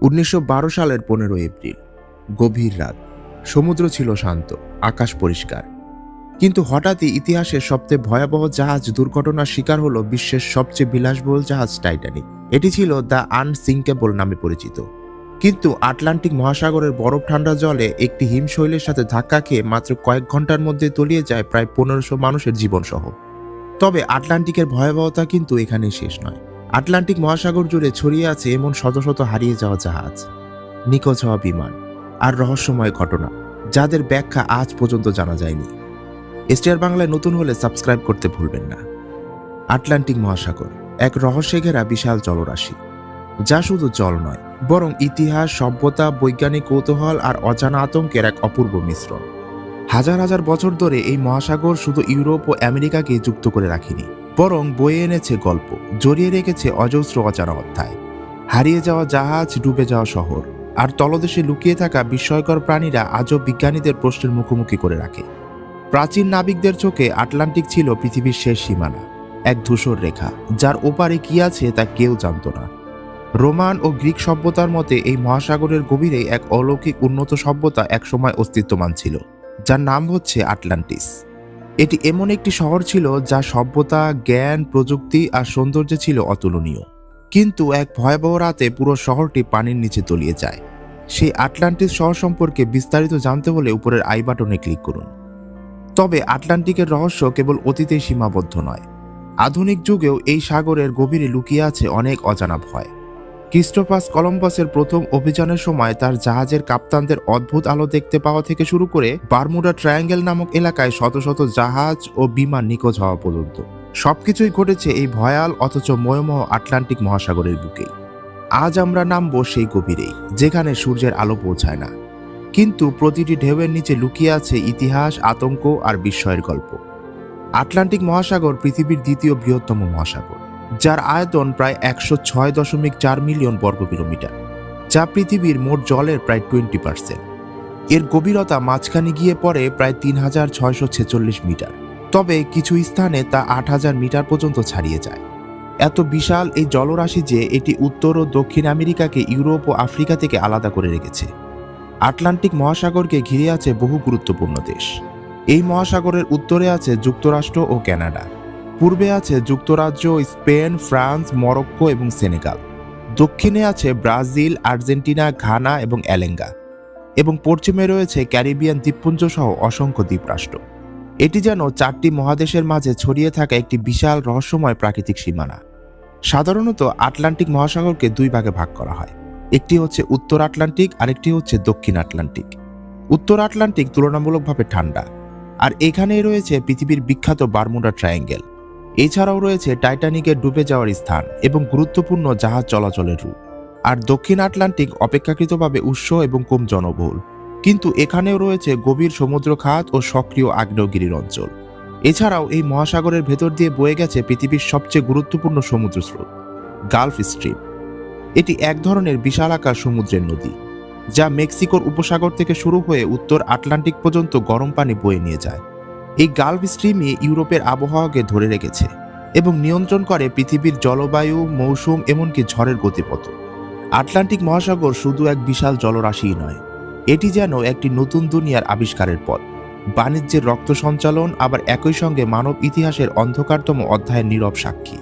উনিশশো বারো সালের পনেরো এপ্রিল, গভীর রাত। সমুদ্র ছিল শান্ত, আকাশ পরিষ্কার। কিন্তু হঠাৎই ইতিহাসের সবচেয়ে ভয়াবহ জাহাজ দুর্ঘটনার শিকার হলো বিশ্বের সবচেয়ে বিলাসবহুল জাহাজ টাইটানিক। এটি ছিল দ্য আনসিঙ্কেবল নামে পরিচিত। কিন্তু আটলান্টিক মহাসাগরের বরফ ঠান্ডা জলে একটি হিমশৈলের সাথে ধাক্কা খেয়ে মাত্র কয়েক ঘণ্টার মধ্যে তলিয়ে যায় প্রায় পনেরোশো মানুষের জীবনসহ। তবে আটলান্টিকের ভয়াবহতা কিন্তু এখানেই শেষ নয়। আটলান্টিক মহাসাগর জুড়ে ছড়িয়ে আছে এমন শত শত হারিয়ে যাওয়া জাহাজ। নিখোঁজ হওয়া বিমান আর রহস্যময় ঘটনা, যাদের ব্যাখ্যা আজ পর্যন্ত জানা যায়নি। এসটিআর বাংলায় নতুন হলে সাবস্ক্রাইব করতে ভুলবেন না। আটলান্টিক মহাসাগর, এক রহস্যে ঘেরা বিশাল জলরাশি, যা শুধু জল নয়, বরং ইতিহাস, সভ্যতা, বৈজ্ঞানিক কৌতূহল আর অজানা আতঙ্কের এক অপূর্ব মিশ্রণ। হাজার হাজার বছর ধরে এই মহাসাগর শুধু ইউরোপ ও আমেরিকাকে যুক্ত করে রাখেনি। বরং বয়ে এনেছে গল্প, জড়িয়ে রেখেছে অজস্র অজানা অধ্যায়। হারিয়ে যাওয়া জাহাজ, ডুবে যাওয়া শহর, আর তলদেশে লুকিয়ে থাকা বিস্ময়কর প্রাণীরা আজও বিজ্ঞানীদের প্রশ্নের মুখোমুখি করে রাখে। প্রাচীন নাবিকদের চোখে আটলান্টিক ছিল পৃথিবীর শেষ সীমানা, এক ধূসর রেখা, যার ওপারে কি আছে তা কেউ জানত না। রোমান ও গ্রিক সভ্যতার মতে এই মহাসাগরের গভীরে এক অলৌকিক উন্নত সভ্যতা একসময় অস্তিত্বমান ছিল, যার নাম হচ্ছে আটলান্টিস। এটি এমন একটি শহর ছিল যা সভ্যতা, জ্ঞান, প্রযুক্তি আর সৌন্দর্যে ছিল অতুলনীয়। কিন্তু এক ভয়াবহ রাতে পুরো শহরটি পানির নিচে তলিয়ে যায়। সেই আটলান্টিক শহর সম্পর্কে বিস্তারিত জানতে হলে উপরের আই বাটনে ক্লিক করুন। তবে আটলান্টিকের রহস্য কেবল অতীতেই সীমাবদ্ধ নয়। আধুনিক যুগেও এই সাগরের গভীরে লুকিয়ে আছে অনেক অজানা ভয়। ক্রিস্টোফাস কলম্বাসের প্রথম অভিযানের সময় তার জাহাজের কাপ্তানদের অদ্ভুত আলো দেখতে পাওয়া থেকে শুরু করে বারমুডা ট্রায়াঙ্গেল নামক এলাকায় শত শত জাহাজ ও বিমান নিখোঁজ হওয়া পর্যন্ত সবকিছুই ঘটেছে এই ভয়াল অথচ ময়মহ আটলান্টিক মহাসাগরের বুকেই আজ আমরা নামবো সেই গভীরেই, যেখানে সূর্যের আলো পৌঁছায় না। কিন্তু প্রতিটি ঢেউয়ের নিচে লুকিয়ে আছে ইতিহাস, আতঙ্ক আর বিস্ময়ের গল্প। আটলান্টিক মহাসাগর পৃথিবীর দ্বিতীয় বৃহত্তম মহাসাগর। যার আয়তন প্রায় একশো ছয় দশমিক চার মিলিয়ন বর্গ কিলোমিটার, যা পৃথিবীর মোট জলের প্রায় টোয়েন্টি পার্সেন্ট। এর গভীরতা মাঝখানে গিয়ে পড়ে প্রায় তিন হাজার ছয়শো ছেচল্লিশ মিটার, তবে কিছু স্থানে তা আট হাজার মিটার পর্যন্ত ছাড়িয়ে যায়। এত বিশাল এই জলরাশি যে এটি উত্তর ও দক্ষিণ আমেরিকাকে ইউরোপ ও আফ্রিকা থেকে আলাদা করে রেখেছে। আটলান্টিক মহাসাগরকে ঘিরে আছে বহু গুরুত্বপূর্ণ দেশ। এই মহাসাগরের উত্তরে আছে যুক্তরাষ্ট্র ও কানাডা পূর্বে আছে যুক্তরাজ্য, স্পেন, ফ্রান্স, মরক্কো এবং সেনেগাল। দক্ষিণে আছে ব্রাজিল, আর্জেন্টিনা, ঘানা এবং অ্যালেঙ্গা এবং পশ্চিমে রয়েছে ক্যারিবিয়ান দ্বীপপুঞ্জ সহ অসংখ্য দ্বীপরাষ্ট্র। এটি যেন চারটি মহাদেশের মাঝে ছড়িয়ে থাকা একটি বিশাল রহস্যময় প্রাকৃতিক সীমানা। সাধারণত আটলান্টিক মহাসাগরকে দুই ভাগে ভাগ করা হয়। একটি হচ্ছে উত্তর আটলান্টিক, আরেকটি হচ্ছে দক্ষিণ আটলান্টিক। উত্তর আটলান্টিক তুলনামূলকভাবে ঠান্ডা। আর এখানেই রয়েছে পৃথিবীর বিখ্যাত বারমুডা ট্রায়াঙ্গেল। এছাড়াও রয়েছে টাইটানিকের ডুবে যাওয়ার স্থান এবং গুরুত্বপূর্ণ জাহাজ চলাচলের রুট আর দক্ষিণ আটলান্টিক অপেক্ষাকৃতভাবে উৎস এবং কম জনবহুল। কিন্তু এখানেও রয়েছে গভীর সমুদ্র খাত ও সক্রিয় আগ্নেয়গিরির অঞ্চল। এছাড়াও এই মহাসাগরের ভেতর দিয়ে বয়ে গেছে পৃথিবীর সবচেয়ে গুরুত্বপূর্ণ সমুদ্র স্রোত, গালফ স্ট্রিম এটি এক ধরনের বিশালাকার সমুদ্রের নদী, যা মেক্সিকোর উপসাগর থেকে শুরু হয়ে উত্তর আটলান্টিক পর্যন্ত গরম পানি বয়ে নিয়ে যায়। এই গালফ স্ট্রিমই ইউরোপের আবহাওয়াকে ধরে রেখেছে এবং নিয়ন্ত্রণ করে পৃথিবীর জলবায়ু, মৌসুম, এমনকি ঝড়ের গতিপথ। আটলান্টিক মহাসাগর শুধু এক বিশাল জলরাশিই নয়, এটি যেন একটি নতুন দুনিয়ার আবিষ্কারের পথ। বাণিজ্যের রক্ত সঞ্চালন আবার একই সঙ্গে মানব ইতিহাসের অন্ধকারতম অধ্যায়ের নীরব সাক্ষী।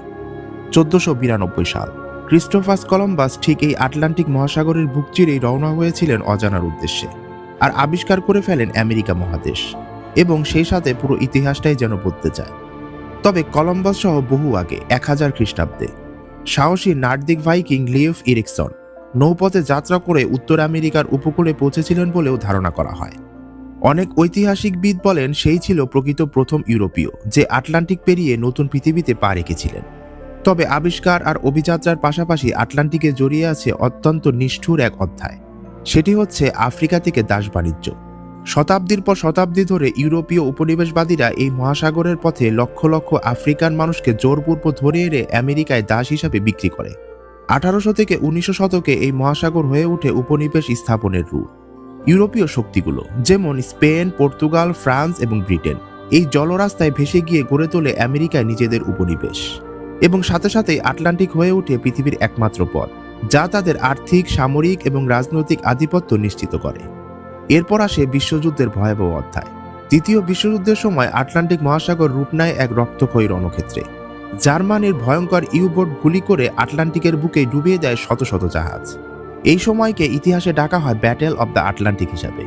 চোদ্দশো বিরানব্বই সাল, ক্রিস্টোফাস কলম্বাস ঠিক এই আটলান্টিক মহাসাগরের বুক চিরেই রওনা হয়েছিলেন অজানার উদ্দেশ্যে, আর আবিষ্কার করে ফেলেন আমেরিকা মহাদেশ। এবং সেই সাথে পুরো ইতিহাসটাই যেন বদলে যায়। তবে কলম্বাস সহ বহু আগে এক হাজার খ্রিস্টাব্দে সাহসী নার্দিক ভাইকিং লিওফ ইরিকসন নৌপথে যাত্রা করে উত্তর আমেরিকার উপকূলে পৌঁছেছিলেন বলেও ধারণা করা হয়। অনেক ঐতিহাসিকবিদ বলেন সেই ছিল প্রকৃত প্রথম ইউরোপীয় যে আটলান্টিক পেরিয়ে নতুন পৃথিবীতে পা রেখেছিলেন। তবে আবিষ্কার আর অভিযাত্রার পাশাপাশি আটলান্টিকে জড়িয়ে আছে অত্যন্ত নিষ্ঠুর এক অধ্যায়। সেটি হচ্ছে আফ্রিকা থেকে দাস বাণিজ্য। শতাব্দীর পর শতাব্দী ধরে ইউরোপীয় উপনিবেশবাদীরা এই মহাসাগরের পথে লক্ষ লক্ষ আফ্রিকান মানুষকে জোরপূর্ব ধরে এনে আমেরিকায় দাস হিসাবে বিক্রি করে। আঠারোশো থেকে উনিশশো শতকে এই মহাসাগর হয়ে ওঠে উপনিবেশ স্থাপনের রূপ। ইউরোপীয় শক্তিগুলো, যেমন স্পেন, পর্তুগাল, ফ্রান্স এবং ব্রিটেন, এই জলরাস্তায় ভেসে গিয়ে গড়ে তোলে আমেরিকায় নিজেদের উপনিবেশ এবং সাথে সাথে আটলান্টিক হয়ে ওঠে পৃথিবীর একমাত্র পথ, যা তাদের আর্থিক, সামরিক এবং রাজনৈতিক আধিপত্য নিশ্চিত করে। এরপর আসে বিশ্বযুদ্ধের ভয়াবহ অধ্যায়। দ্বিতীয় বিশ্বযুদ্ধের সময় আটলান্টিক মহাসাগর রূপ নেয় এক রক্তক্ষয়ী রণক্ষেত্রে। জার্মানির ভয়ঙ্কর ইউবোট গুলি করে আটলান্টিকের বুকে ডুবিয়ে দেয় শত শত জাহাজ। এই সময়কে ইতিহাসে ডাকা হয় ব্যাটেল অব দ্য আটলান্টিক হিসাবে,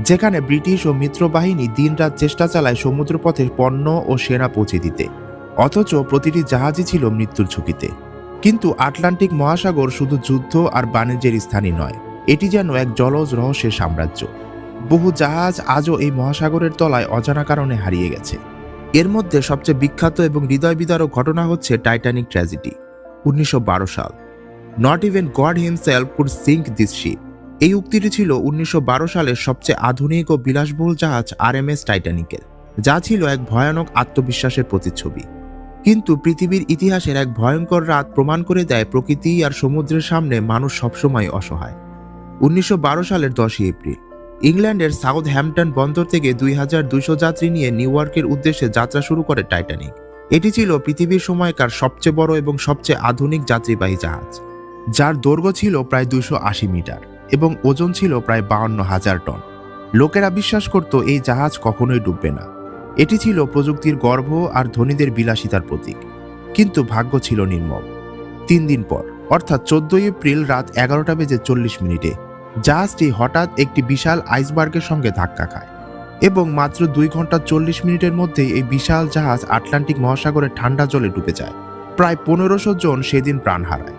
যেখানে ব্রিটিশ ও মিত্র বাহিনী দিনরাত চেষ্টা চালায় সমুদ্রপথে পণ্য ও সেনা পৌঁছে দিতে। অথচ প্রতিটি জাহাজই ছিল মৃত্যুর ঝুঁকিতে। কিন্তু আটলান্টিক মহাসাগর শুধু যুদ্ধ আর বাণিজ্যের স্থানই নয়। এটি যেন এক জলজ রহস্যের সাম্রাজ্য। বহু জাহাজ আজও এই মহাসাগরের তলায় অজানা কারণে হারিয়ে গেছে। এর মধ্যে সবচেয়ে বিখ্যাত এবং হৃদয় বিদারক ঘটনা হচ্ছে টাইটানিক ট্র্যাজেডি, উনিশশো বারো সাল। Not even God himself could sink this ship এই উক্তিটি ছিল উনিশশো বারো সালের সবচেয়ে আধুনিক ও বিলাসবহুল জাহাজ আর এম এস টাইটানিকের, যা ছিল এক ভয়ানক আত্মবিশ্বাসের প্রতিচ্ছবি। কিন্তু পৃথিবীর ইতিহাসের এক ভয়ঙ্কর রাত প্রমাণ করে দেয় প্রকৃতি আর সমুদ্রের সামনে মানুষ সবসময় অসহায়। উনিশশো বারো সালের দশই এপ্রিল। ইংল্যান্ডের সাউথ হ্যাম্পটন বন্দর থেকে দুই হাজার দুইশো যাত্রী নিয়ে নিউ ইয়র্কের উদ্দেশ্যে যাত্রা শুরু করে টাইটানিক। এটি ছিল পৃথিবীর সময়কার সবচেয়ে বড় এবং সবচেয়ে আধুনিক যাত্রীবাহী জাহাজ, যার দৈর্ঘ্য ছিল প্রায় দুইশো আশি মিটার এবং ওজন ছিল প্রায় বাউন্ন হাজার টন। লোকেরা বিশ্বাস করত এই জাহাজ কখনোই ডুববে না। এটি ছিল প্রযুক্তির গর্ভ আর ধনীদের বিলাসিতার প্রতীক, কিন্তু ভাগ্য ছিল নির্মম। তিন দিন পর, অর্থাৎ চোদ্দই এপ্রিল রাত এগারোটা বেজে চল্লিশ মিনিটে জাহাজটি হঠাৎ একটি বিশাল আইসবার্গের সঙ্গে ধাক্কা খায় এবং মাত্র দুই ঘণ্টা চল্লিশ মিনিটের মধ্যেই এই বিশাল জাহাজ আটলান্টিক মহাসাগরের ঠান্ডা জলে ডুবে যায়। প্রায় পনেরোশো জন সেদিন প্রাণ হারায়।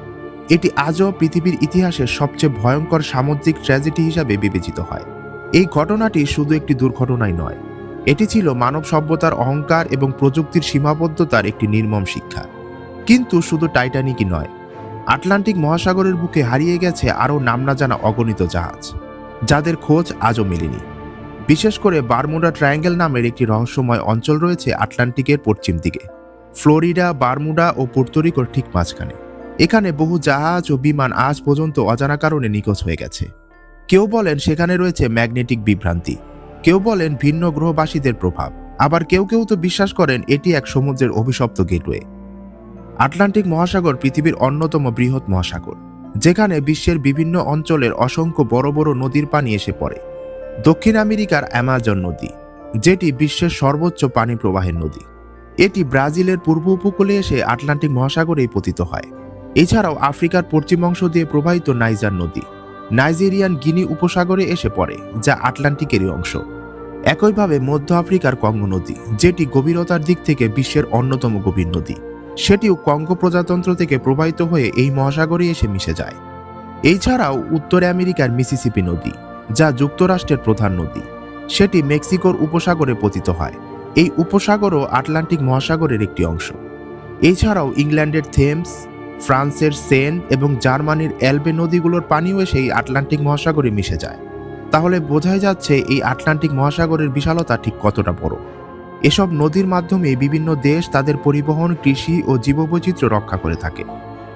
এটি আজও পৃথিবীর ইতিহাসের সবচেয়ে ভয়ঙ্কর সামুদ্রিক ট্র্যাজেডি হিসাবে বিবেচিত হয়। এই ঘটনাটি শুধু একটি দুর্ঘটনাই নয়, এটি ছিল মানব সভ্যতার অহংকার এবং প্রযুক্তির সীমাবদ্ধতার একটি নির্মম শিক্ষা। কিন্তু শুধু টাইটানিকই নয় আটলান্টিক মহাসাগরের বুকে হারিয়ে গেছে আরও নাম না জানা অগণিত জাহাজ, যাদের খোঁজ আজও মেলেনি। বিশেষ করে বারমুডা ট্রায়াঙ্গেল নামের একটি রহস্যময় অঞ্চল রয়েছে আটলান্টিকের পশ্চিম দিকে, ফ্লোরিডা, বারমুডা ও পোর্তরিকোর ঠিক মাঝখানে। এখানে বহু জাহাজ ও বিমান আজ পর্যন্ত অজানা কারণে নিখোঁজ হয়ে গেছে। কেউ বলেন সেখানে রয়েছে ম্যাগনেটিক বিভ্রান্তি, কেউ বলেন ভিন্ন গ্রহবাসীদের প্রভাব, আবার কেউ কেউ তো বিশ্বাস করেন এটি এক সমুদ্রের অভিশপ্ত গেটওয়ে। আটলান্টিক মহাসাগর পৃথিবীর অন্যতম বৃহৎ মহাসাগর, যেখানে বিশ্বের বিভিন্ন অঞ্চলের অসংখ্য বড় বড় নদীর পানি এসে পড়ে। দক্ষিণ আমেরিকার অ্যামাজন নদী, যেটি বিশ্বের সর্বোচ্চ পানি প্রবাহের নদী। এটি ব্রাজিলের পূর্ব উপকূলে এসে আটলান্টিক মহাসাগরেই পতিত হয়। এছাড়াও আফ্রিকার পশ্চিম অংশ দিয়ে প্রবাহিত নাইজার নদী, নাইজেরিয়ান গিনি উপসাগরে এসে পড়ে, যা আটলান্টিকেরই অংশ। একইভাবে মধ্য আফ্রিকার কঙ্গো নদী, যেটি গভীরতার দিক থেকে বিশ্বের অন্যতম গভীর নদী। সেটিও কঙ্গো প্রজাতন্ত্র থেকে প্রবাহিত হয়ে এই মহাসাগরে এসে মিশে যায়। এছাড়াও উত্তর আমেরিকার মিসিসিপি নদী, যা যুক্তরাষ্ট্রের প্রধান নদী, সেটি মেক্সিকোর উপসাগরে পতিত হয়। এই উপসাগরও আটলান্টিক মহাসাগরের একটি অংশ। এছাড়াও ইংল্যান্ডের থেমস, ফ্রান্সের সেন এবং জার্মানির অ্যালবে নদীগুলোর পানিও এসে এই আটলান্টিক মহাসাগরে মিশে যায়। তাহলে বোঝাই যাচ্ছে এই আটলান্টিক মহাসাগরের বিশালতা ঠিক কতটা বড়। এসব নদীর মাধ্যমে বিভিন্ন দেশ তাদের পরিবহন, কৃষি ও জীববৈচিত্র্য রক্ষা করে থাকে।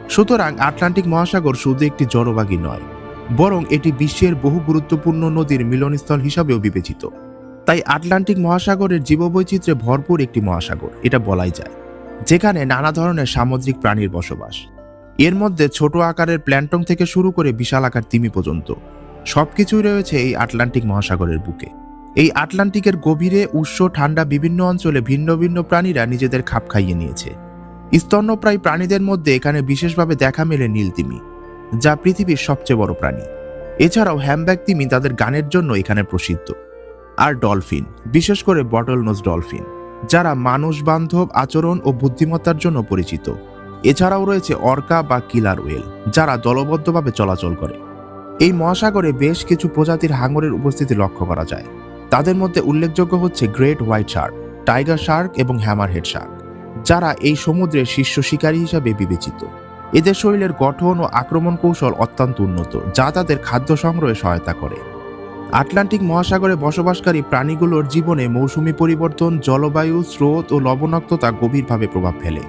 সুতরাং আটলান্টিক মহাসাগর শুধু একটি জলবাগী নয়, বরং এটি বিশ্বের বহু গুরুত্বপূর্ণ নদীর মিলনস্থল হিসাবেও বিবেচিত। তাই আটলান্টিক মহাসাগরের জীববৈচিত্র্যে ভরপুর একটি মহাসাগর, এটা বলাই যায়, যেখানে নানা ধরনের সামুদ্রিক প্রাণীর বসবাস। এর মধ্যে ছোট আকারের প্ল্যান্টন থেকে শুরু করে বিশাল আকার তিমি পর্যন্ত সবকিছুই রয়েছে এই আটলান্টিক মহাসাগরের বুকে। এই আটলান্টিকের গভীরে উষ্ণ, ঠান্ডা বিভিন্ন অঞ্চলে ভিন্ন ভিন্ন প্রাণীরা নিজেদের খাপ খাইয়ে নিয়েছে। স্তন্যপ্রায় প্রাণীদের মধ্যে এখানে বিশেষভাবে দেখা মেলে নীল তিমি যা পৃথিবীর সবচেয়ে বড় প্রাণী। এছাড়াও হ্যামব্যাক তিমি তাদের গানের জন্য এখানে প্রসিদ্ধ। আর ডলফিন, বিশেষ করে বটল নোজ ডলফিন, যারা মানুষ, বান্ধব, আচরণ ও বুদ্ধিমত্তার জন্য পরিচিত। এছাড়াও রয়েছে অর্কা বা কিলার ওয়েল, যারা দলবদ্ধভাবে চলাচল করে। এই মহাসাগরে বেশ কিছু প্রজাতির হাঙরের উপস্থিতি লক্ষ্য করা যায়। তাদের মধ্যে উল্লেখযোগ্য হচ্ছে great white shark tiger shark এবং হ্যামারহেড শার্ক যারা এই সমুদ্রের শীর্ষ শিকারী হিসাবে বিবেচিত। এদের শরীরের গঠন ও আক্রমণ কৌশল অত্যন্ত উন্নত, যা তাদের খাদ্য সংগ্রহে সহায়তা করে। আটলান্টিক মহাসাগরে বসবাসকারী প্রাণীগুলোর জীবনে মৌসুমি পরিবর্তন, জলবায়ু, স্রোত ও লবণাক্ততা গভীরভাবে প্রভাব ফেলে।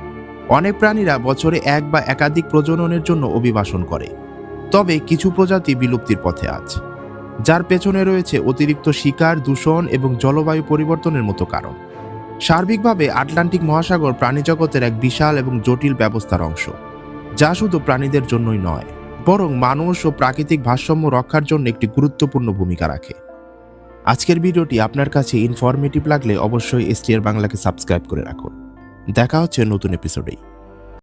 অনেক প্রাণীরা বছরে এক বা একাধিক প্রজননের জন্য অভিবাসন করে। তবে কিছু প্রজাতি বিলুপ্তির পথে আছে। যার পেছনে রয়েছে অতিরিক্ত শিকার, দূষণ এবং জলবায়ু পরিবর্তনের মতো কারণ। সার্বিকভাবে আটলান্টিক মহাসাগর প্রাণীজগতের এক বিশাল এবং জটিল ব্যবস্থার অংশ, যা শুধু প্রাণীদের জন্যই নয়, বরং মানুষ ও প্রাকৃতিক ভারসাম্য রক্ষার জন্য একটি গুরুত্বপূর্ণ ভূমিকা রাখে। আজকের ভিডিওটি আপনার কাছে ইনফরমেটিভ লাগলে অবশ্যই এসটিআর বাংলাকে সাবস্ক্রাইব করে রাখুন। দেখা হচ্ছে নতুন এপিসোডেই